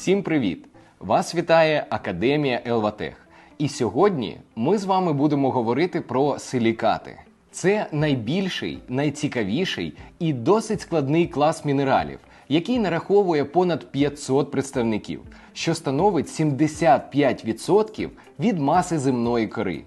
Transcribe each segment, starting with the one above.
Всім привіт! Вас вітає Академія Елватех. І сьогодні ми з вами будемо говорити про силікати. Це найбільший, найцікавіший і досить складний клас мінералів, який нараховує понад 500 представників, що становить 75% від маси земної кори.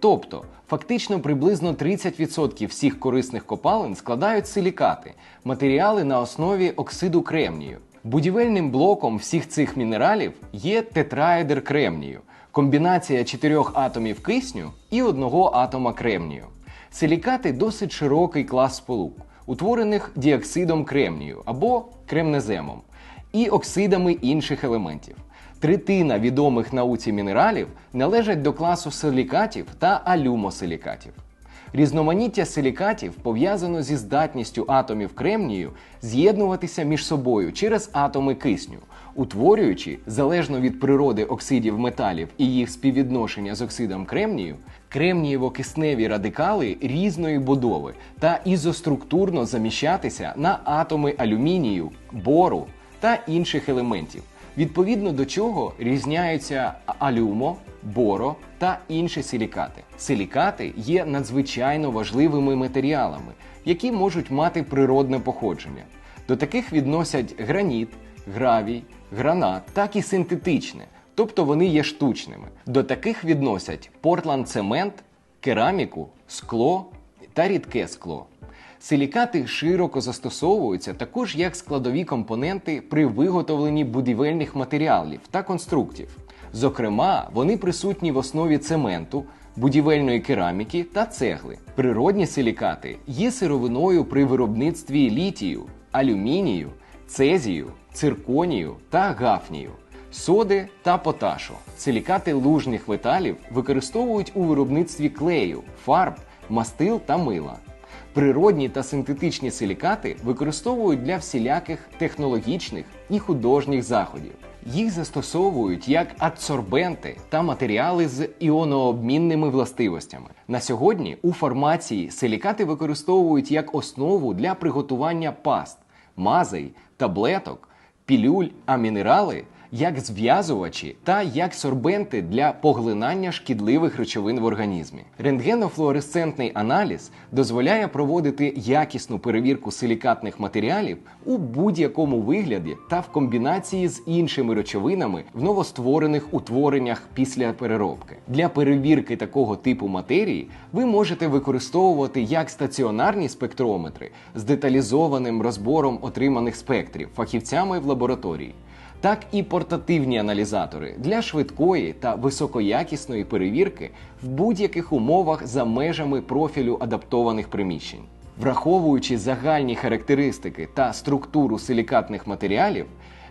Тобто, фактично приблизно 30% всіх корисних копалин складають силікати, матеріали на основі оксиду кремнію. Будівельним блоком всіх цих мінералів є тетраедр кремнію, комбінація чотирьох атомів кисню і одного атома кремнію. Силікати досить широкий клас сполук, утворених діоксидом кремнію або кремнеземом і оксидами інших елементів. Третина відомих науці мінералів належать до класу силікатів та алюмосилікатів. Різноманіття силікатів пов'язано зі здатністю атомів кремнію з'єднуватися між собою через атоми кисню, утворюючи, залежно від природи оксидів металів і їх співвідношення з оксидом кремнію, кремнієво-кисневі радикали різної будови та ізоструктурно заміщатися на атоми алюмінію, бору та інших елементів. Відповідно до чого різняються алюмо, боро та інші силікати. Силікати є надзвичайно важливими матеріалами, які можуть мати природне походження. До таких відносять граніт, гравій, гранат, так і синтетичне, тобто вони є штучними. До таких відносять портланд-цемент, кераміку, скло та рідке скло. Силікати широко застосовуються також як складові компоненти при виготовленні будівельних матеріалів та конструктів. Зокрема, вони присутні в основі цементу, будівельної кераміки та цегли. Природні силікати є сировиною при виробництві літію, алюмінію, цезію, цирконію та гафнію. Соди та поташу. Силікати лужних металів використовують у виробництві клею, фарб, мастил та мила. Природні та синтетичні силікати використовують для всіляких технологічних і художніх заходів. Їх застосовують як адсорбенти та матеріали з іонообмінними властивостями. На сьогодні у фармації силікати використовують як основу для приготування паст, мазей, таблеток, пілюль, а мінерали як зв'язувачі та як сорбенти для поглинання шкідливих речовин в організмі. Рентгенофлуоресцентний аналіз дозволяє проводити якісну перевірку силікатних матеріалів у будь-якому вигляді та в комбінації з іншими речовинами в новостворених утвореннях після переробки. Для перевірки такого типу матерії ви можете використовувати як стаціонарні спектрометри з деталізованим розбором отриманих спектрів фахівцями в лабораторії так і портативні аналізатори для швидкої та високоякісної перевірки в будь-яких умовах за межами профілю адаптованих приміщень. Враховуючи загальні характеристики та структуру силікатних матеріалів,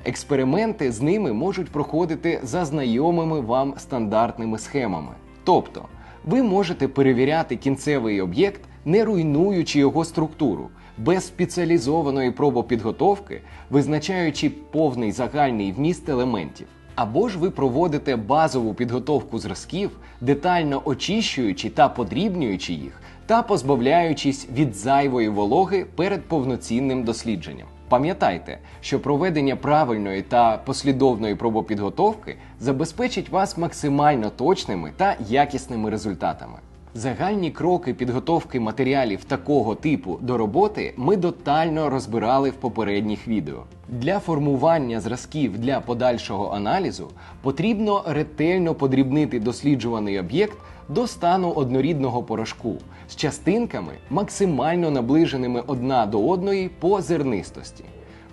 експерименти з ними можуть проходити за знайомими вам стандартними схемами. Тобто, ви можете перевіряти кінцевий об'єкт, не руйнуючи його структуру без спеціалізованої пробопідготовки, визначаючи повний загальний вміст елементів. Або ж ви проводите базову підготовку зразків, детально очищуючи та подрібнюючи їх, та позбавляючись від зайвої вологи перед повноцінним дослідженням. Пам'ятайте, що проведення правильної та послідовної пробопідготовки забезпечить вас максимально точними та якісними результатами. Загальні кроки підготовки матеріалів такого типу до роботи ми детально розбирали в попередніх відео. Для формування зразків для подальшого аналізу потрібно ретельно подрібнити досліджуваний об'єкт до стану однорідного порошку з частинками, максимально наближеними одна до одної по зернистості.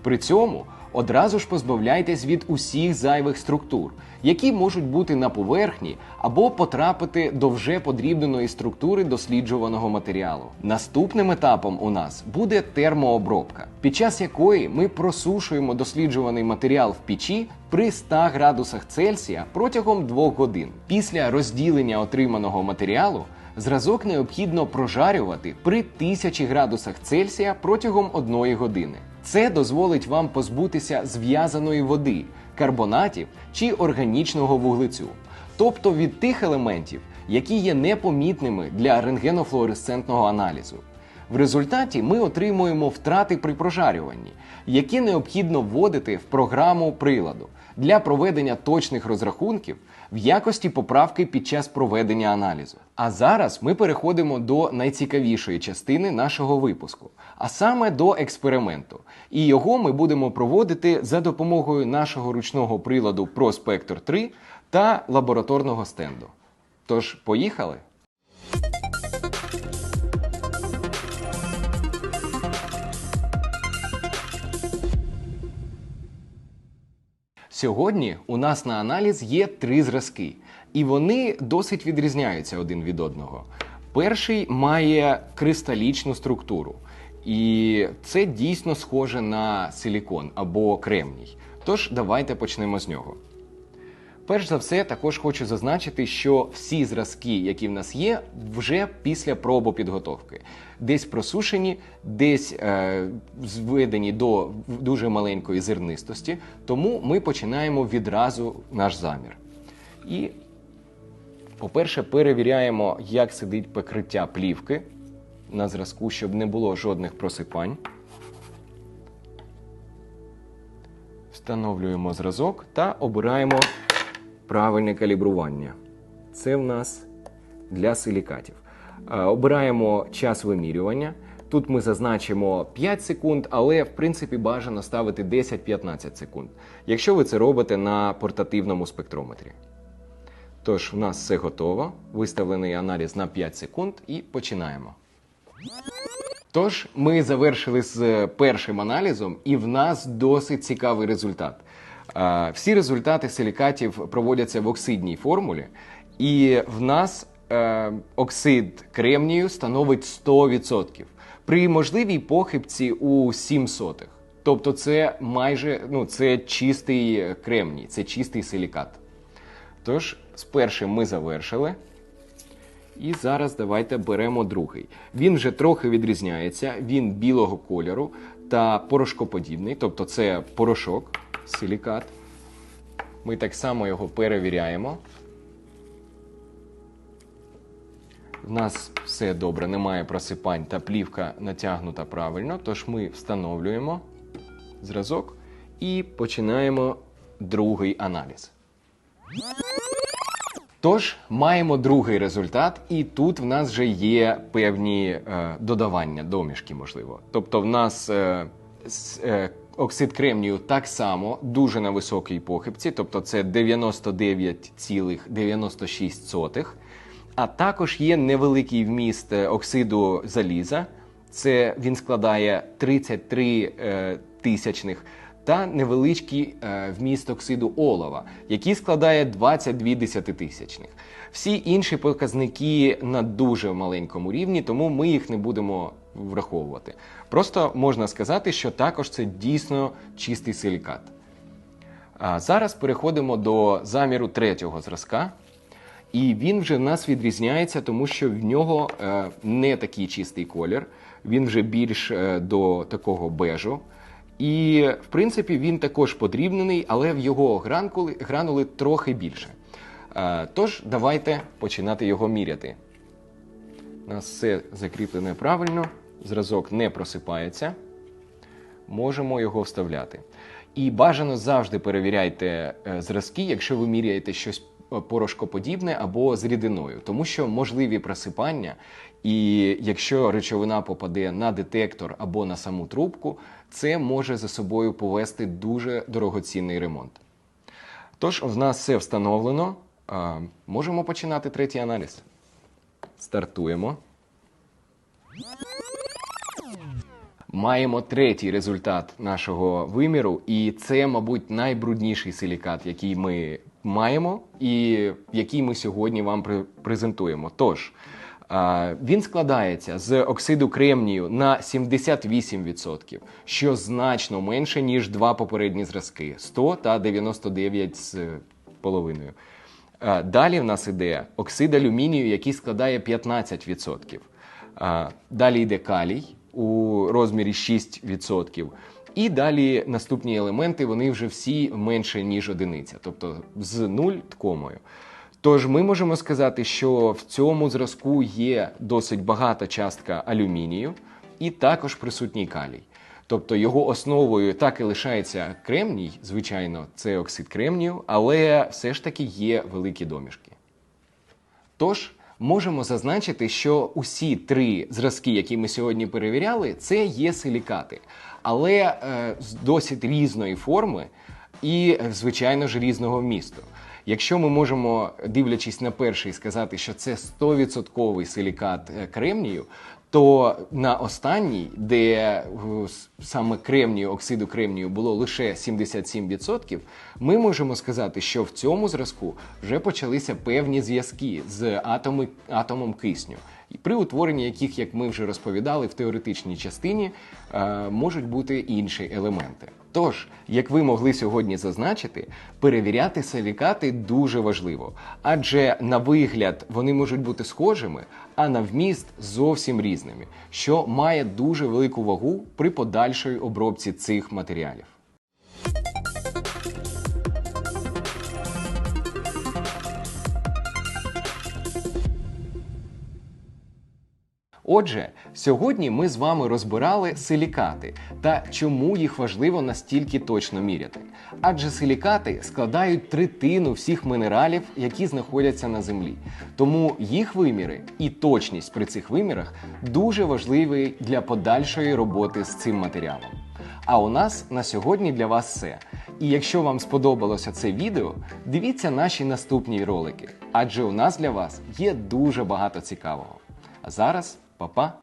При цьому одразу ж позбавляйтесь від усіх зайвих структур, які можуть бути на поверхні або потрапити до вже подрібненої структури досліджуваного матеріалу. Наступним етапом у нас буде термообробка, під час якої ми просушуємо досліджуваний матеріал в печі при 100 градусах Цельсія протягом 2 годин. Після розділення отриманого матеріалу. Зразок необхідно прожарювати при 1000 градусах Цельсія протягом 1 години. Це дозволить вам позбутися зв'язаної води, карбонатів чи органічного вуглецю, тобто від тих елементів, які є непомітними для рентгенофлуоресцентного аналізу. В результаті ми отримуємо втрати при прожарюванні, які необхідно вводити в програму приладу для проведення точних розрахунків в якості поправки під час проведення аналізу. А зараз ми переходимо до найцікавішої частини нашого випуску, а саме до експерименту. І його ми будемо проводити за допомогою нашого ручного приладу ProSpector 3 та лабораторного стенду. Тож, поїхали! Сьогодні у нас на аналіз є три зразки, і вони досить відрізняються один від одного. Перший має кристалічну структуру, і це дійсно схоже на силікон або кремній. Тож давайте почнемо з нього. Перш за все, також хочу зазначити, що всі зразки, які в нас є, вже після пробопідготовки. Десь просушені, десь е, зведені до дуже маленької зернистості. Тому ми починаємо відразу наш замір. І, по-перше, перевіряємо, як сидить покриття плівки на зразку, щоб не було жодних просипань. Встановлюємо зразок та обираємо правильне калібрування. Це в нас для силікатів. Е, Обираємо час вимірювання. Тут ми зазначимо 5 секунд, але в принципі бажано ставити 10-15 секунд, якщо ви це робите на портативному спектрометрі. Тож, в нас все готово. Виставлений аналіз на 5 секунд і починаємо. Тож, ми завершили з першим аналізом, і в нас досить цікавий результат. Всі результати силікатів проводяться в оксидній формулі, і в нас е, оксид кремнію становить 100% при можливій похибці у 7 сотих. Тобто це майже ну, це чистий кремній, це чистий силікат. Тож, з ми завершили. І зараз давайте беремо другий. Він вже трохи відрізняється, він білого кольору та порошкоподібний, тобто це порошок, силікат. Ми так само його перевіряємо. В нас все добре, немає просипань та плівка натягнута правильно, тож ми встановлюємо зразок і починаємо другий аналіз. Тож маємо другий результат, і тут в нас вже є певні е, додавання, домішки, можливо. Тобто, в нас е, оксид кремнію так само дуже на високій похибці, тобто це 99,96. А також є невеликий вміст е, оксиду заліза. Це він складає 33 е, тисячних та невеличкий е, вміст оксиду олова, який складає 22 десятитисячних. Всі інші показники на дуже маленькому рівні, тому ми їх не будемо враховувати. Просто можна сказати, що також це дійсно чистий силікат. А зараз переходимо до заміру третього зразка. І він вже в нас відрізняється, тому що в нього е, не такий чистий колір, він вже більш е, до такого бежу. І, в принципі, він також подрібнений, але в його гранули, гранули трохи більше. Е, тож, давайте починати його міряти. У нас все закріплене правильно, зразок не просипається. Можемо його вставляти. І бажано завжди перевіряйте е, зразки, якщо ви міряєте щось е, порошкоподібне або з рідиною, тому що можливі просипання, і якщо речовина попаде на детектор або на саму трубку, це може за собою повести дуже дорогоцінний ремонт. Тож, в нас все встановлено. Можемо починати третій аналіз. Стартуємо. Маємо третій результат нашого виміру, і це, мабуть, найбрудніший силікат, який ми маємо, і який ми сьогодні вам презентуємо. Тож, він складається з оксиду кремнію на 78%, що значно менше, ніж два попередні зразки 100 та 99 з половиною. А, Далі в нас іде оксид алюмінію, який складає 15%. Далі йде калій у розмірі 6%. І далі наступні елементи, вони вже всі менше, ніж одиниця, тобто з нуль ткомою. Тож ми можемо сказати, що в цьому зразку є досить багата частка алюмінію і також присутній калій. Тобто його основою так і лишається кремній, звичайно, це оксид кремнію, але все ж таки є великі домішки. Тож можемо зазначити, що усі три зразки, які ми сьогодні перевіряли, це є силікати, але е, з досить різної форми і, е, звичайно ж, різного вмісту. Якщо ми можемо, дивлячись на перший, сказати, що це 100% силікат е, кремнію, то на останній, де е, саме кремнію, оксиду кремнію було лише 77%, ми можемо сказати, що в цьому зразку вже почалися певні зв'язки з атоми, атомом кисню, при утворенні яких, як ми вже розповідали, в теоретичній частині е, можуть бути інші елементи. Тож, як ви могли сьогодні зазначити, перевіряти силікати дуже важливо, адже на вигляд вони можуть бути схожими, а на вміст зовсім різними, що має дуже велику вагу при подальшій обробці цих матеріалів. Отже, сьогодні ми з вами розбирали силікати та чому їх важливо настільки точно міряти. Адже силікати складають третину всіх мінералів, які знаходяться на землі. Тому їх виміри і точність при цих вимірах дуже важливі для подальшої роботи з цим матеріалом. А у нас на сьогодні для вас все. І якщо вам сподобалося це відео, дивіться наші наступні ролики, адже у нас для вас є дуже багато цікавого. А зараз, па-па!